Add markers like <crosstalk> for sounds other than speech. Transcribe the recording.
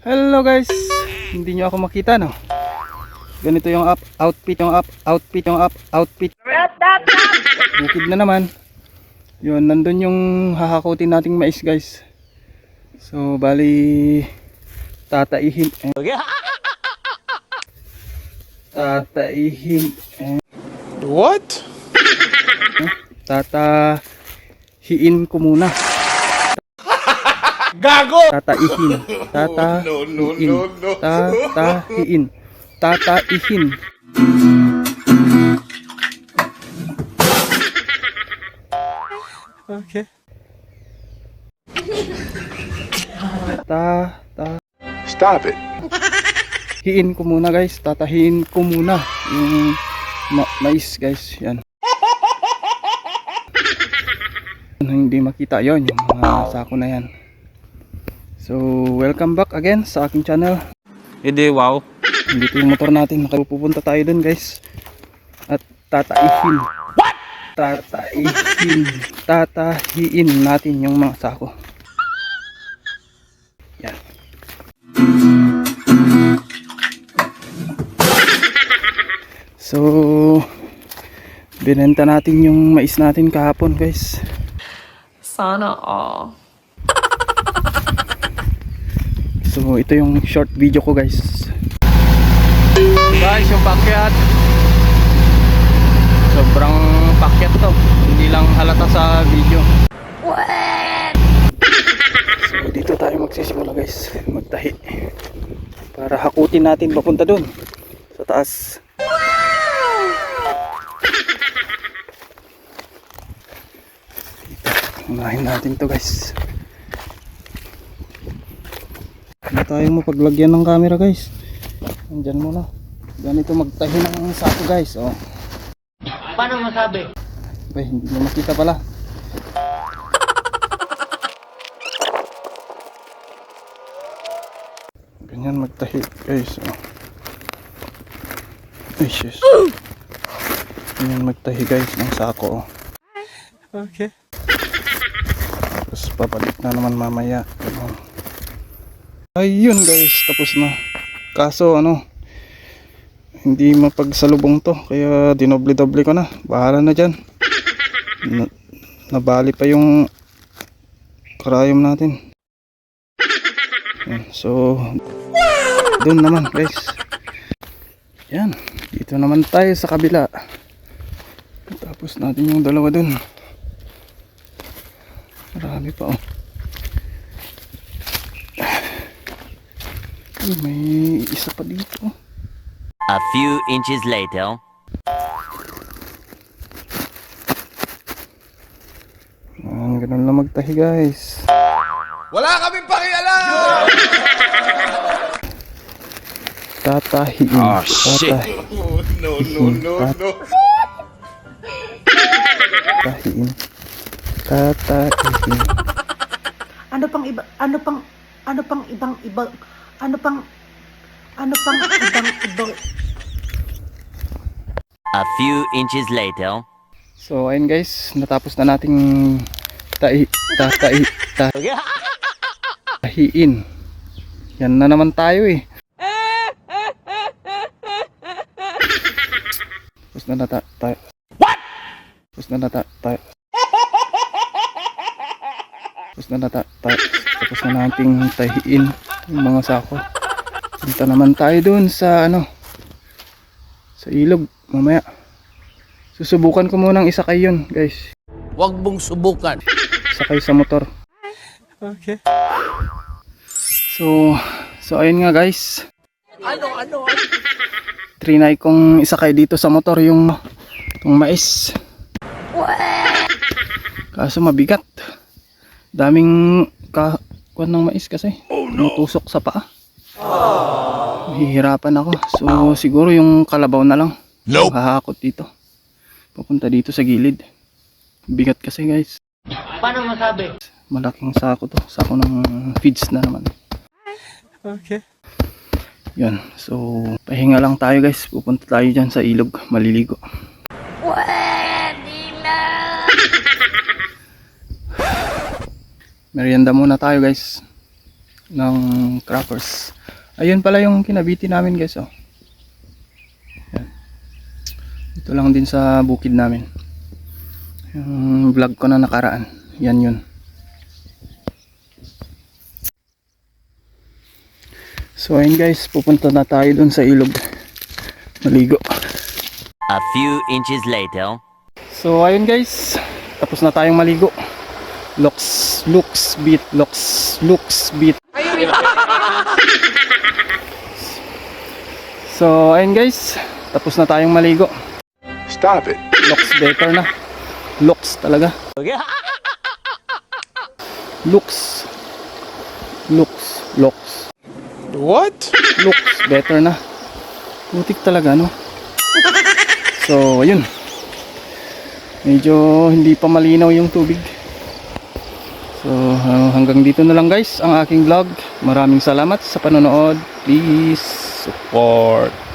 Hello guys! Hindi nyo ako makita no? Ganito yung up, outfit, yung up, outfit, yung up, outfit. Bukid na naman. Yun, nandun yung hahakutin nating mais guys. So, bali, tataihin. Eh. Tataihin. Eh. What? Tatahiin ko muna. Gago! Tataihin. Tatahiin. No, no, no, no. Tatahiin. Tataihin. Okay. Ta ta Stop it. hiin ko muna guys. Tatahiin ko muna yung ma- mais guys. Yan. Hindi makita yon yung mga sako na yan. So, welcome back again sa aking channel. Hindi, wow. Dito yung motor natin. Nakapupunta tayo dun guys. At tataihin. What? Tataihin. Tatahiin natin yung mga sako. Yan. So, binenta natin yung mais natin kahapon guys. Sana all. So, ito yung short video ko guys. Guys, yung pakyat. Sobrang pakyat to. Hindi lang halata sa video. So, dito tayo magsisimula guys. Magtahi. Para hakutin natin papunta doon. Sa taas. Unahin natin to guys. Hindi tayo mapaglagyan ng camera guys. Andyan muna. Ganito magtahi ng sako guys. Oh. Paano masabi? Bay, hindi mo makita pala. Ganyan magtahi guys. Oh. Ay, sis. Ganyan magtahi guys ng sako. Oh. Okay. Tapos papalit na naman mamaya. Ayun guys, tapos na. Kaso ano, hindi mapagsalubong to. Kaya dinoble-doble ko na. Bahala na dyan. Na, nabali pa yung karayom natin. So, doon naman guys. Yan, dito naman tayo sa kabila. Tapos natin yung dalawa dun. Marami pa oh. Ay, may isa pa dito. A few inches later. Yan, ganun lang magtahi guys. Wala kaming pakialam! Tatahiin. Oh, shit. Tatahiin. No, no, no, no. Tatahiin. Tatahiin. ano pang iba ano pang ano pang ibang iba ano pang ano pang ibang ibang A few inches later. So ayun guys, natapos na nating tai tatai tahiin. Yan na naman tayo eh. Tapos na nata tayo. What? Tapos na nata tayo. Tapos na nata tayo. Tapos na nating tahiin yung mga sako. Punta naman tayo dun sa ano sa ilog mamaya. Susubukan ko munang isakay yun, guys. Huwag mong subukan. Sakay sa motor. Okay. So, so ayun nga guys. Ano, ano, Trinay kong isakay dito sa motor yung yung mais. Kaso mabigat. Daming ka kuwan ng mais kasi. Tumutusok sa paa. Mahihirapan ako. So siguro yung kalabaw na lang. Nope. Hahakot dito. Papunta dito sa gilid. Bigat kasi guys. paano masabi? malaking sako to sako ng feeds na naman okay yun so pahinga lang tayo guys pupunta tayo dyan sa ilog maliligo merienda muna tayo guys ng crackers. Ayun pala yung kinabiti namin guys oh. Ito lang din sa bukid namin. Yung vlog ko na nakaraan. Yan yun. So ayun guys, pupunta na tayo dun sa ilog. Maligo. A few inches later. So ayun guys, tapos na tayong maligo. Looks, looks, beat, looks, looks, beat. <laughs> So ayun guys, tapos na tayong maligo. Stop it. Looks better na. Looks talaga. Looks. Looks. Looks. What? Looks better na. Butik talaga no. So ayun. Medyo hindi pa malinaw yung tubig. So uh, hanggang dito na lang guys ang aking vlog. Maraming salamat sa panonood. Please support.